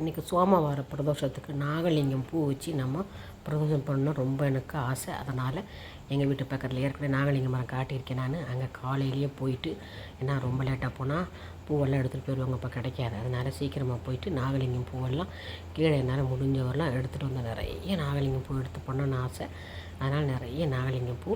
இன்றைக்கி சோமவார பிரதோஷத்துக்கு நாகலிங்கம் பூ வச்சு நம்ம பிரதோஷம் பண்ணணும் ரொம்ப எனக்கு ஆசை. அதனால் எங்கள் வீட்டு பக்கத்தில் ஏற்கனவே நாகலிங்கம் மரம் காட்டியிருக்கேன் நான். அங்கே காலையிலேயே போயிட்டு ஏன்னா ரொம்ப லேட்டாக போனால் பூவெல்லாம் எடுத்துகிட்டு போயிடுவாங்க. இப்போ கிடைக்காது. அதனால் சீக்கிரமாக போயிட்டு நாகலிங்கம் பூவெல்லாம் கீழே என்னால் முடிஞ்சவரெல்லாம் எடுத்துகிட்டு வந்து நிறைய நாகலிங்கம் பூ எடுத்து பண்ணணும்னு ஆசை. அதனால் நிறைய நாகலிங்கம் பூ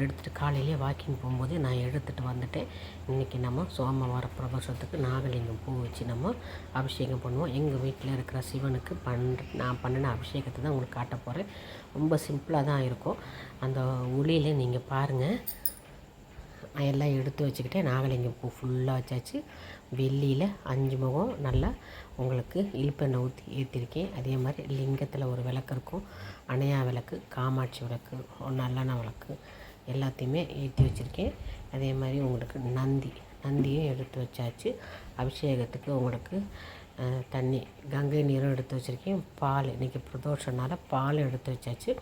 எடுத்துகிட்டு காலையிலேயே வாக்கிங் போகும்போது நான் எடுத்துகிட்டு வந்துட்டேன். இன்றைக்கி நம்ம சோமவார பிரபோஷத்துக்கு நாகலிங்கம் பூ வச்சு நம்ம அபிஷேகம் பண்ணுவோம். எங்கள் வீட்டில் இருக்கிற சிவனுக்கு பண்ணுற நான் பண்ணின அபிஷேகத்தை தான் உங்களுக்கு காட்ட போகிறேன் ரொம்ப சிம்பிளாக தான் இருக்கும். அந்த ஒளியில் நீங்கள் பாருங்கள் நான் எல்லாம் எடுத்து வச்சுக்கிட்டேன். நாகலிங்க பூ ஃபுல்லாக வச்சாச்சு. வெள்ளியில் அஞ்சு முகம் நல்லா உங்களுக்கு இழுப்பெண்ணெய் ஊற்றி ஏற்றிருக்கேன் அதே மாதிரி லிங்கத்தில் ஒரு விளக்கு இருக்கும். அணையா விளக்கு காமாட்சி விளக்கு ஒரு நல்லெண்ணெய் விளக்கு எல்லாத்தையுமே ஏற்றி வச்சுருக்கேன். அதே மாதிரி உங்களுக்கு நந்தி நந்தியும் எடுத்து வச்சாச்சு. அபிஷேகத்துக்கு உங்களுக்கு தண்ணி கங்கை நீரும் எடுத்து வச்சுருக்கேன். பால் இன்றைக்கி பிரதோஷனால பால் எடுத்து வச்சாச்சு.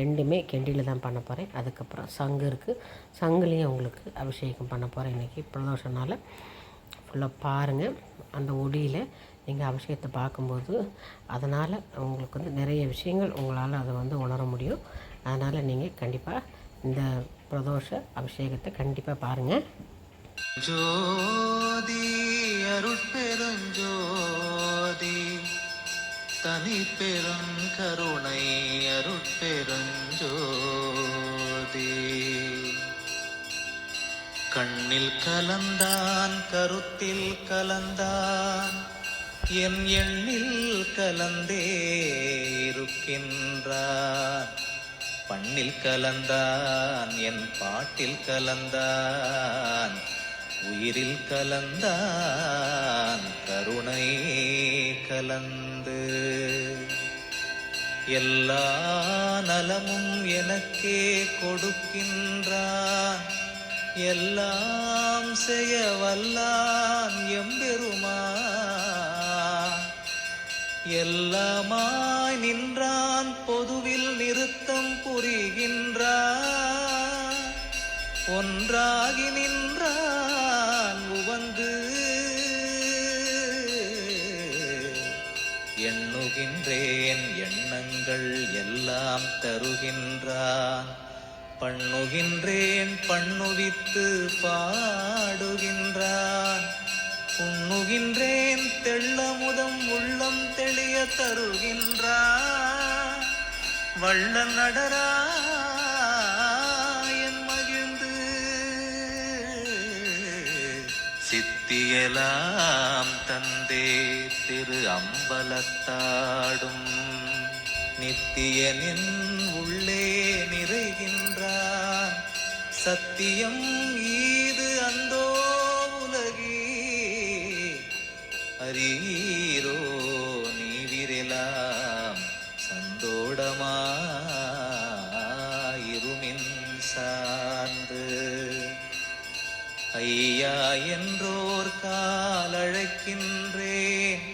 ரெண்டுமே கெண்டியில் தான் பண்ண போகிறேன் அதுக்கப்புறம் சங்கு இருக்குது சங்குலேயும் உங்களுக்கு அபிஷேகம் பண்ண போகிறேன் இன்றைக்கி பிரதோஷனால். ஃபுல்லாக பாருங்கள் அந்த ஒடியில் நீங்கள் அபிஷேகத்தை பார்க்கும்போது அதனால் உங்களுக்கு வந்து நிறைய விஷயங்கள் உங்களால் அதை வந்து உணர முடியும். அதனால் நீங்கள் கண்டிப்பாக இந்த பிரதோஷ அபிஷேகத்தை கண்டிப்பாக பாருங்கள் ஜோதி அருட்பெருஞ்சோதி. தனி பெரும் கருணை அருட்பெருஞ்சோதி. கண்ணில் கலந்தான் கருத்தில் கலந்தான் என் எண்ணில் கலந்தே இருக்கின்றான் பண்ணில் கலந்தான் என் பாட்டில் கலந்தான் உயிரில் கலந்தான் கருணை கலந்து. எல்லா நலமும் எனக்கே கொடுக்கின்றான். எல்லாம் செய்ய வல்லான் எம்பெருமா எல்லாமாய் நின்றான் பொதுவில் நிறுத்தம் புரிகின்றான். ஒன்றாகி நின்றான் வந்து எண்ணுகின்றேன் எண்ணங்கள் எல்லாம் தருகின்றான். பண்ணுகின்றேன் பண்ணுவித்து பாடுகின்றான். உண்ணுகின்றேன் தெள்ளமுதம் உள்ளம் தெளிய தருகின்றான். வள்ள நடரா இயலாம் தந்தே திரு அம்பலத்தாடும். நித்தியனின் உள்ளே நிறைகின்றான். சத்தியம் ஈது அந்தோ உலகி. அரீரோ நீவிரெலாம் சந்தோடமாயிருமின் சார்ந்து ஐயா என்றோ என்றோர் காலழைக்கின்றேன்.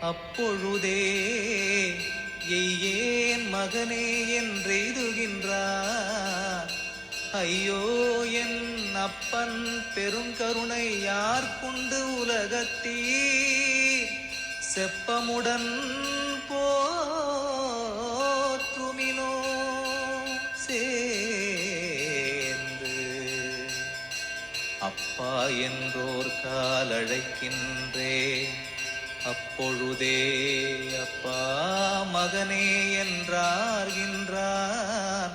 அப்பொழுதே எய்யேன் மகனே என்றெய்துகின்றார். ஐயோ என் அப்பன் பெருங்கருணை யார் கொண்டு உலகத்தீர்? செப்பமுடன் அப்பா என்றோர் காலழைக்கின்றே. அப்பொழுதே அப்பா மகனே என்றார்கின்றான்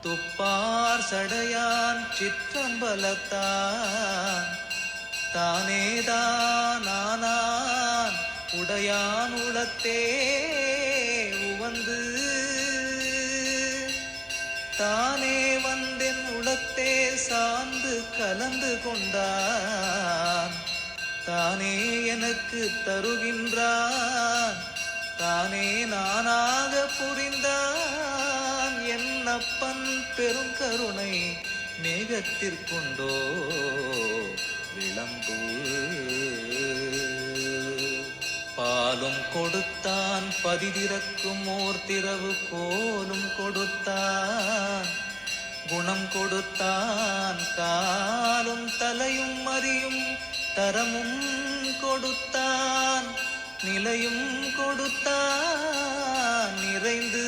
துப்பார் சடையான் சிற்றம்பலத்தான். தானேதான் ஆனான் உடையான் உளத்தே உவந்து. தானே வந்தென் உளத்தே சார்ந்து கலந்து கொண்டான். தானே எனக்கு தருகின்றான். தானே நானாக புரிந்தான். என் அப்பன் பெரும் கருணை மேகத்திற்குண்டோ விளம்பு. பாலும் கொடுத்தான் பதிதிறக்கும் ஓர் திரவு கோலும் கொடுத்தான். குணம் கொடுத்தான் காலும் தலையும் அறியும் தரமும் கொடுத்தான் நிலையும் கொடுத்தான் நிறைந்து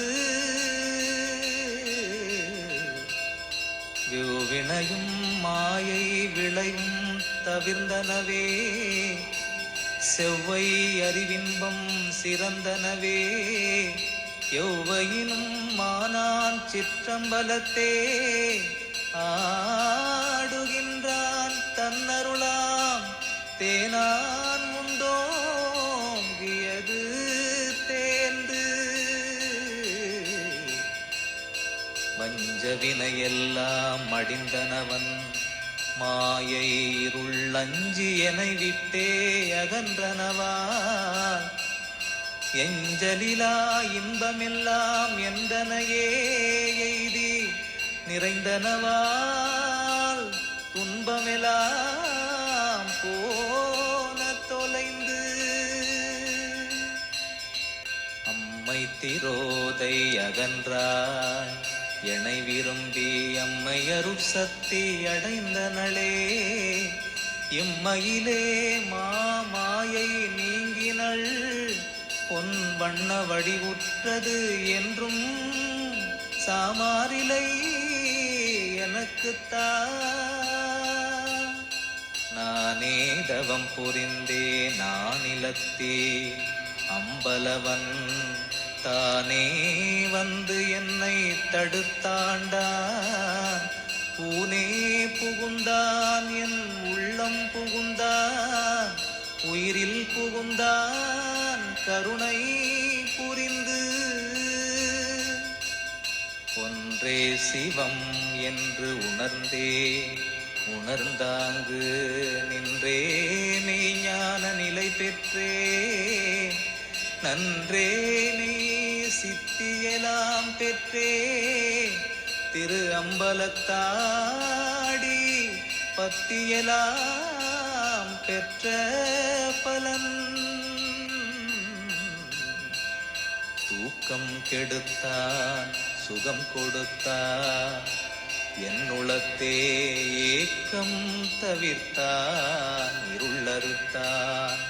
வினையும் மாயை விளையும் தவிர்ந்தனவே செவ்வை அறிவின்பம் சிறந்தனவே எவ்வையினும் மானான் சிற்றம்பலத்தே ஆடுகின்றான் தன்னருளாம். தேனான் உண்டோங்கியது தேர்ந்து மஞ்சவினையெல்லாம் மடிந்தனவன் மாயை இருள் அஞ்சி என விட்டே அகன்றனவான் எஞ்சலிலா இன்பமெல்லாம் எந்தனையே எய்தி நிறைந்தனவால் துன்பமெல்லாம் போன தொலைந்து. அம்மை திரோதை அகன்றாய் எனை விரும்பி அம்மை அருட்சக்தி அடைந்தனளே இம்மையிலே மாமாயை பொன் வண்ண வடிவுற்றது என்றும் சாமாரிலை எனக்குத்தா. நானே தவம் புரிந்தே நானிலத்தே அம்பலவன் தானே வந்து என்னை தடுத்தாண்டான். பூனே புகுந்தான் என் உள்ளம் புகுந்தான். உயிரில் புகுந்தான். கருணை புரிந்து ஒன்றே சிவம் என்று உணர்ந்தே உணர்ந்தாங்கு நின்றே மெய்ஞான நிலை பெற்றே. நன்றே நீ சித்தியெல்லாம் பெற்றே. திரு அம்பலத்தாடி பத்தியெல்லாம் பெற்ற பலன் தூக்கம் கெடுத்தான் சுகம் கொடுத்தான் என்னுளத்தே ஏக்கம் தவிர்த்தான் இருளறுத்தான்.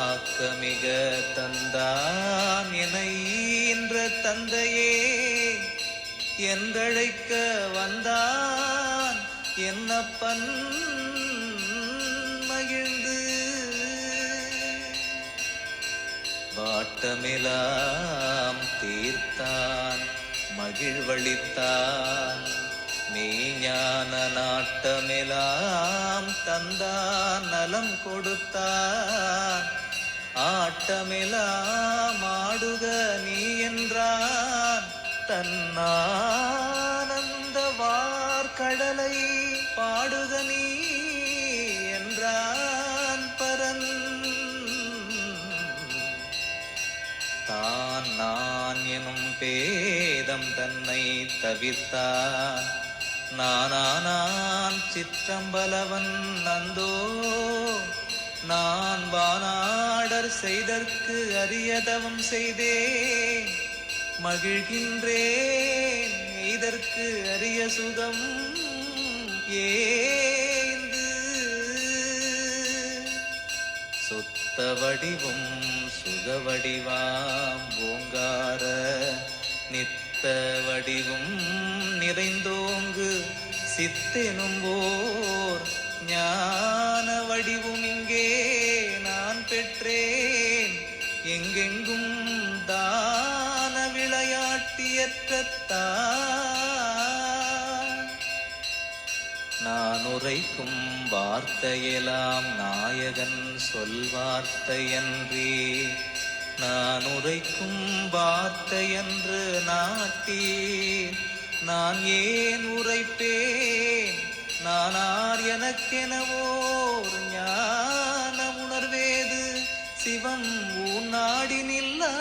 ஆக்கமிக தந்தான் என ஈன்ற தந்தையே என்றழைக்க வந்தான் என்னப்பன் மகிழ்ந்து. வாட்டமெலாம் மகிழ்வளித்தான் மெய்ஞான நாட்டமெலாம் தந்தான் நலம் கொடுத்தான் ஆட்டமெலாம் ஆடுக நீ என்றான் தன்னானந்த வார்கடலை பாடுக நீ நான் எனும் பேதம் தன்னை தவிர்த்தான் நானானான் சிற்றம்பலவன் நந்தோ நான் வானாடர் செய்தற்கு அரியதவம் செய்தே மகிழ்கின்றேன் இதற்கு அரிய சுகம் ஏ சுத்த வடிவும் சுக வடிவாம். ஓங்கார நித்த வடிவும் நிறைந்தோங்கு சித்தெனும் ஓர் ஞான வடிவும் இங்கே நான் பெற்றேன். எங்கெங்கும் தான விளையாட்டியற்றத்தான் உரைக்கும் வார்த்தையெல்லாம் நாயகன் சொல்வார்த்தையன்றி நான் உரைக்கும் வார்த்தையன்று நாட்டி. நான் ஏன் உரைப்பேன்? நானார் எனக்கெனவோர் ஞான உணர்வேது சிவம் உன் நாடினில்லா